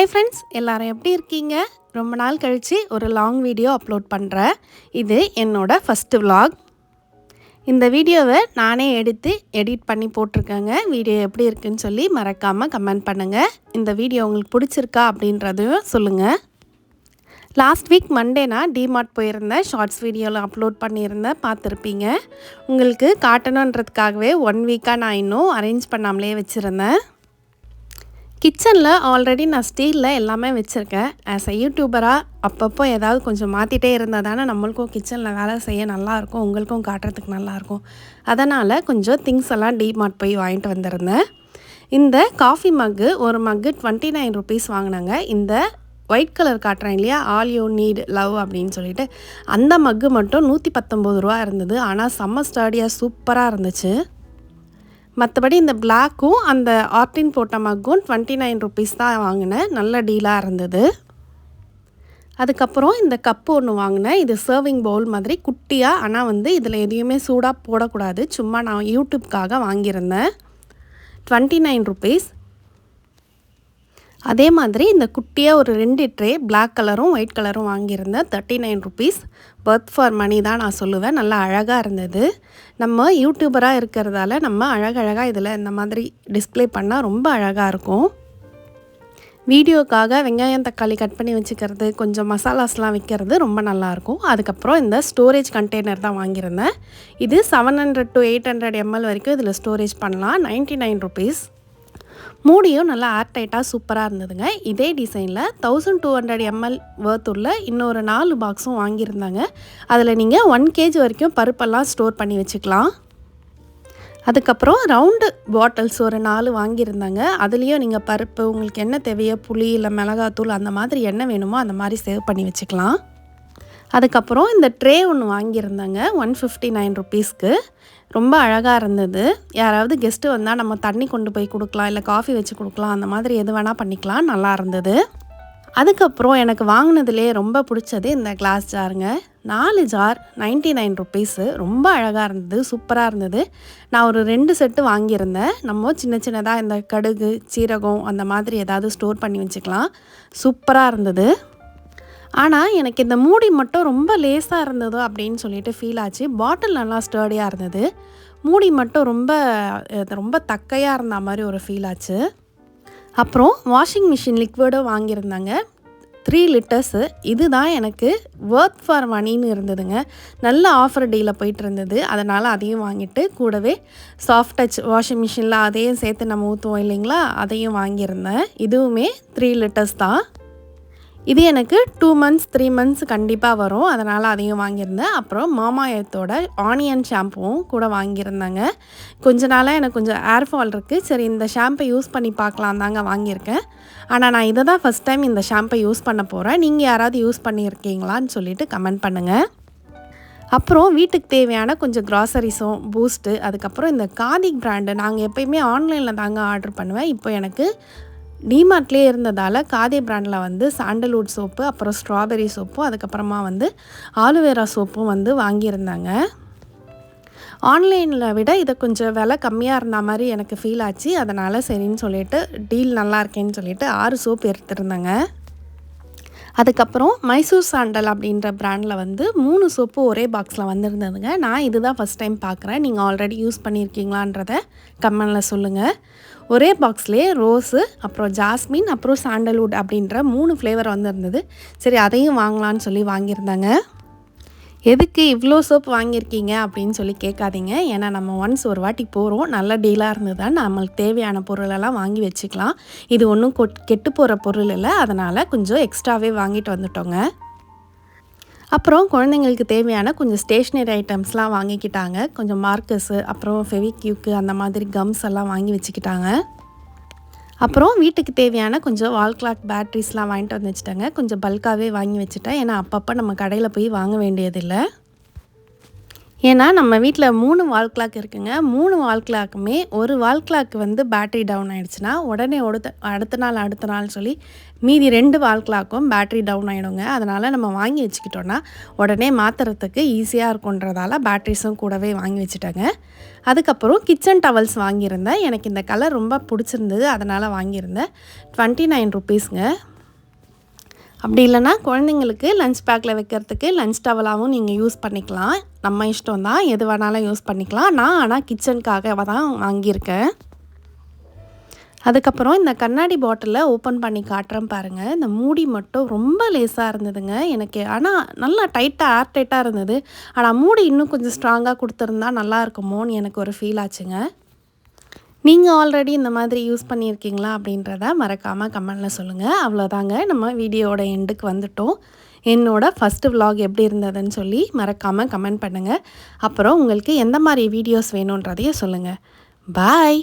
Hi friends எல்லாரும் எப்படி இருக்கீங்க? ரொம்ப நாள் கழித்து ஒரு லாங் வீடியோ அப்லோட் பண்ணுறேன் இது என்னோடய ஃபஸ்ட்டு விலாக் இந்த வீடியோவை நானே எடுத்து எடிட் பண்ணி போட்டிருக்கேங்க. வீடியோ எப்படி இருக்குன்னு சொல்லி மறக்காமல் கமெண்ட் பண்ணுங்கள் இந்த வீடியோ உங்களுக்கு பிடிச்சிருக்கா அப்படின்றதையும் சொல்லுங்கள் லாஸ்ட் வீக் மண்டே நான் டிமார்ட் போயிருந்தேன். ஷார்ட்ஸ் வீடியோவில் அப்லோட் பண்ணியிருந்தேன். பார்த்துருப்பீங்க. உங்களுக்கு காட்டணுன்றதுக்காகவே ஒன் வீக்காக நான் இன்னும் அரேஞ்ச் பண்ணாமலே வச்சுருந்தேன். கிச்சனில் ஆல்ரெடி நான் ஸ்டீலில் எல்லாமே வச்சுருக்கேன். ஆஸ் அ யூடியூபராக அப்பப்போ ஏதாவது கொஞ்சம் மாற்றிட்டே இருந்தால் தானே நம்மளுக்கும் கிச்சனில் வேலை செய்ய நல்லாயிருக்கும் உங்களுக்கும் காட்டுறதுக்கு நல்லாயிருக்கும் அதனால் கொஞ்சம் திங்ஸ் எல்லாம் டிமார்ட் போய் வாங்கிட்டு வந்திருந்தேன். இந்த காஃபி மக்கு ஒரு மக்கு டுவெண்ட்டி நைன் ருபீஸ் வாங்கினாங்க. இந்த ஒயிட் கலர் காட்டுறேன் இல்லையா? ஆல் யூ நீட் லவ் அப்படின்னு சொல்லிட்டு. அந்த மக்கு மட்டும் நூற்றி பத்தொம்போது ரூபா இருந்தது. ஆனால் செம்ம ஸ்டடியாக சூப்பராக இருந்துச்சு. மற்றபடி இந்த பிளாக்கும் அந்த ஆர்டின் போட்ட மக்கும் டுவெண்ட்டி நைன் ருபீஸ் தான் வாங்கினேன் நல்ல டீலாக இருந்தது. அதுக்கப்புறம் இந்த கப்பு ஒன்று வாங்கினேன் இது சர்விங் பவுல் மாதிரி குட்டியாக ஆனால் வந்து இதில் எதையுமே சூடாக போடக்கூடாது. சும்மா நான் யூடியூப்காக வாங்கியிருந்தேன். டுவெண்ட்டி நைன் ருபீஸ் அதே மாதிரி இந்த குட்டியாக ஒரு ரெண்டு ட்ரே பிளாக் கலரும் ஒயிட் கலரும் வாங்கியிருந்தேன் thirty nine rupees worth for money தான் நான் சொல்லுவேன். நல்லா அழகாக இருந்தது. நம்ம யூடியூபராக இருக்கிறதால நம்ம அழகழகாக இதில் இந்த மாதிரி டிஸ்ப்ளே பண்ணால் ரொம்ப அழகாக இருக்கும். வீடியோக்காக வெங்காயம் தக்காளி கட் பண்ணி வச்சுக்கிறது கொஞ்சம் மசாலாஸ்லாம் வைக்கிறது ரொம்ப நல்லாயிருக்கும் அதுக்கப்புறம் இந்த ஸ்டோரேஜ் கண்டெய்னர் தான் வாங்கியிருந்தேன். இது seven hundred to eight hundred ML வரைக்கும் இதில் ஸ்டோரேஜ் பண்ணலாம். நைன்ட்டி நைன் ருபீஸ் மூடியும் நல்லா ஏர் டைட்டாக சூப்பராக இருந்ததுங்க. இதே டிசைனில் thousand two hundred ML worth உள்ள இன்னொரு நாலு பாக்ஸும் வாங்கியிருந்தாங்க. அதில் நீங்கள் ஒன் கேஜி வரைக்கும் பருப்பெல்லாம் ஸ்டோர் பண்ணி வச்சுக்கலாம். அதுக்கப்புறம் ரவுண்டு பாட்டில்ஸ் ஒரு நாலு வாங்கியிருந்தாங்க. அதுலேயும் நீங்கள் பருப்பு உங்களுக்கு என்ன தேவையோ புளி இல்லை மிளகாத்தூள் அந்த மாதிரி என்ன வேணுமோ அந்த மாதிரி சேவ் பண்ணி வச்சுக்கலாம். அதுக்கப்புறம் இந்த ட்ரே ஒன்று வாங்கியிருந்தாங்க ஒன் ஃபிஃப்டி நைன் ருபீஸ்க்கு ரொம்ப அழகாக இருந்தது. யாராவது கெஸ்ட்டு வந்தால் நம்ம தண்ணி கொண்டு போய் கொடுக்கலாம் இல்லை காஃபி வச்சு கொடுக்கலாம் அந்த மாதிரி எது வேணால் பண்ணிக்கலாம் நல்லா இருந்தது. அதுக்கப்புறம் எனக்கு வாங்கினதுலே ரொம்ப பிடிச்சது இந்த கிளாஸ் ஜாருங்க நாலு ஜார் நைன்ட்டி நைன் ருப்பீஸு ரொம்ப அழகாக இருந்தது சூப்பராக இருந்தது. நான் ஒரு ரெண்டு செட்டு வாங்கியிருந்தேன். நம்ம சின்ன சின்னதாக இந்த கடுகு சீரகம் அந்த மாதிரி ஏதாவது ஸ்டோர் பண்ணி வச்சுக்கலாம். சூப்பராக இருந்தது. ஆனால் எனக்கு இந்த மூடி மட்டும் ரொம்ப லேஸாக இருந்ததோ அப்படின்னு சொல்லிட்டு ஃபீல் ஆச்சு. பாட்டில் நல்லா ஸ்டர்டியாக இருந்தது. மூடி மட்டும் ரொம்ப ரொம்ப தக்கையாக இருந்த மாதிரி ஒரு ஃபீல் ஆச்சு. அப்புறம் வாஷிங் மிஷின் லிக்விடும் வாங்கியிருந்தாங்க. த்ரீ லிட்டர்ஸு இதுதான் எனக்கு ஒர்த் ஃபார் மணின்னு இருந்ததுங்க. நல்ல ஆஃபர் டீலில் போயிட்டு இருந்தது. அதனால் அதையும் வாங்கிட்டு கூடவே சாஃப்ட் டச் வாஷிங் மிஷினில் அதையும் சேர்த்து நம்ம ஊற்றுவோம் இல்லைங்களா? அதையும் வாங்கியிருந்தேன். இதுவுமே த்ரீ லிட்டர்ஸ் தான். இது எனக்கு டூ மந்த்ஸ் த்ரீ மந்த்ஸ் கண்டிப்பாக வரும். அதனால் அதையும் வாங்கியிருந்தேன். அப்புறம் மாமாயத்தோட ஆனியன் ஷாம்புவும் கூட வாங்கியிருந்தாங்க. கொஞ்ச நாளாக எனக்கு கொஞ்சம் ஏர் ஃபால் இருக்குது சரி இந்த ஷாம்பை யூஸ் பண்ணி பார்க்கலாம் தாங்க வாங்கியிருக்கேன். ஆனால் நான் இதை தான் ஃபஸ்ட் டைம் இந்த ஷாம்பை யூஸ் பண்ண போகிறேன் நீங்கள் யாராவது யூஸ் பண்ணியிருக்கீங்களான்னு சொல்லிட்டு கமெண்ட் பண்ணுங்கள் அப்புறம் வீட்டுக்கு தேவையான கொஞ்சம் க்ராசரிஸும் பூஸ்ட்டு அதுக்கப்புறம் இந்த காதிக் பிராண்டு நாங்கள் எப்பயுமே ஆன்லைனில் தாங்க ஆர்டர் பண்ணுவேன். இப்போ எனக்கு டிமார்ட்லேயே இருந்ததால் காதி பிராண்டில் வந்து சாண்டல்வுட் சோப்பு அப்புறம் ஸ்ட்ராபெரி சோப்பும் அதுக்கப்புறமா வந்து ஆலுவேரா சோப்பும் வந்து வாங்கியிருந்தாங்க. ஆன்லைனில் விட இதை கொஞ்சம் விலை கம்மியாக இருந்த மாதிரி எனக்கு ஃபீல் ஆச்சு. அதனால் சரின்னு சொல்லிட்டு டீல் நல்லா இருக்கேன்னு சொல்லிட்டு ஆறு சோப்பு எடுத்துருந்தேங்க. அதுக்கப்புறம் மைசூர் சாண்டல் அப்படின்ற ப்ராண்டில் வந்து மூணு சோப்பு ஒரே பாக்ஸில் வந்திருந்ததுங்க. நான் இது தான் ஃபஸ்ட் டைம் பார்க்குறேன் நீங்கள் ஆல்ரெடி யூஸ் பண்ணியிருக்கீங்களான்றத கமெண்டில் சொல்லுங்கள் ஒரே பாக்ஸ்லேயே ரோஸு அப்புறம் ஜாஸ்மின் அப்புறம் சாண்டல்வுட் அப்படின்ற மூணு ஃப்ளேவர் வந்திருந்தது. சரி அதையும் வாங்கலான்னு சொல்லி வாங்கியிருந்தாங்க. எதுக்கு இவ்வளோ சோப் வாங்கியிருக்கீங்க அப்படின்னு சொல்லி கேட்காதீங்க. ஏன்னா நம்ம ஒன்ஸ் ஒரு வாட்டி போகிறோம் நல்ல டீலாக இருந்ததா நம்மளுக்கு தேவையான பொருளெல்லாம் வாங்கி வச்சுக்கலாம். இது ஒன்றும் கொட் கெட்டு போகிற பொருள் இல்லை. அதனால் கொஞ்சம் எக்ஸ்ட்ராவே வாங்கிட்டு வந்துட்டோங்க. அப்புறம் குழந்தைங்களுக்கு தேவையான கொஞ்சம் ஸ்டேஷ்னரி ஐட்டம்ஸ்லாம் வாங்கிக்கிட்டாங்க. கொஞ்சம் மார்க்கர்ஸு அப்புறம் ஃபெவிக்யூக்கு அந்த மாதிரி கம்ஸ் எல்லாம் வாங்கி வச்சுக்கிட்டாங்க. அப்புறம் வீட்டுக்கு தேவையான கொஞ்சம் வால் கிளாக் பேட்ரிஸ்லாம் வாங்கிட்டு வந்து வச்சுட்டாங்க. கொஞ்சம் பல்காகவே வாங்கி வச்சுட்டேன். ஏன்னா அப்பப்போ நம்ம கடையில் போய் வாங்க வேண்டியதில்லை. ஏன்னா நம்ம வீட்டில் மூணு வால் கிளாக் இருக்குங்க. மூணு வால் கிளாக்குமே ஒரு வால் கிளாக் வந்து பேட்ரி டவுன் ஆகிடுச்சுன்னா உடனே அடுத்த அடுத்த நாள் அடுத்த நாள் சொல்லி மீதி ரெண்டு வால் கிளாக்கும் பேட்ரி டவுன் ஆகிடுங்க அதனால் நம்ம வாங்கி வச்சுக்கிட்டோன்னா உடனே மாற்றுறதுக்கு ஈஸியாக இருக்குன்றதால பேட்ரிஸும் கூடவே வாங்கி வச்சுட்டேங்க. அதுக்கப்புறம் கிச்சன் டவல்ஸ் வாங்கியிருந்தேன். எனக்கு இந்த கலர் ரொம்ப பிடிச்சிருந்தது அதனால் வாங்கியிருந்தேன். டுவெண்ட்டி நைன் ருபீஸுங்க அப்படி இல்லைன்னா குழந்தைங்களுக்கு லஞ்ச் பேக்கில் வைக்கிறதுக்கு லஞ்ச் டவலாகவும் நீங்கள் யூஸ் பண்ணிக்கலாம். நம்ம இஷ்டம் தான் எது வேணாலும் யூஸ் பண்ணிக்கலாம். நான் ஆனால் கிச்சனுக்காக தான் வாங்கியிருக்கேன். அதுக்கப்புறம் இந்த கண்ணாடி பாட்டிலை ஓப்பன் பண்ணி காட்டுறேன் பாருங்கள் இந்த மூடி மட்டும் ரொம்ப லேஸாக இருந்ததுங்க. எனக்கு ஆனால் நல்லா டைட்டாக ஏர் டைட்டாக இருந்தது. ஆனால் மூடி இன்னும் கொஞ்சம் ஸ்ட்ராங்காக கொடுத்துருந்தா நல்லா இருக்குமோன்னு எனக்கு ஒரு ஃபீல் ஆச்சுங்க. நீங்கள் ஆல்ரெடி இந்த மாதிரி யூஸ் பண்ணியிருக்கீங்களா அப்படின்றத மறக்காமல் கமெண்டில் சொல்லுங்கள் அவ்வளோதாங்க நம்ம வீடியோவோட எண்டுக்கு வந்துட்டோம். என்னோடய ஃபஸ்ட்டு விலாக் எப்படி இருந்ததுன்னு சொல்லி மறக்காமல் கமெண்ட் பண்ணுங்கள் அப்புறம் உங்களுக்கு எந்த மாதிரி வீடியோஸ் வேணுன்றதையும் சொல்லுங்கள் பாய்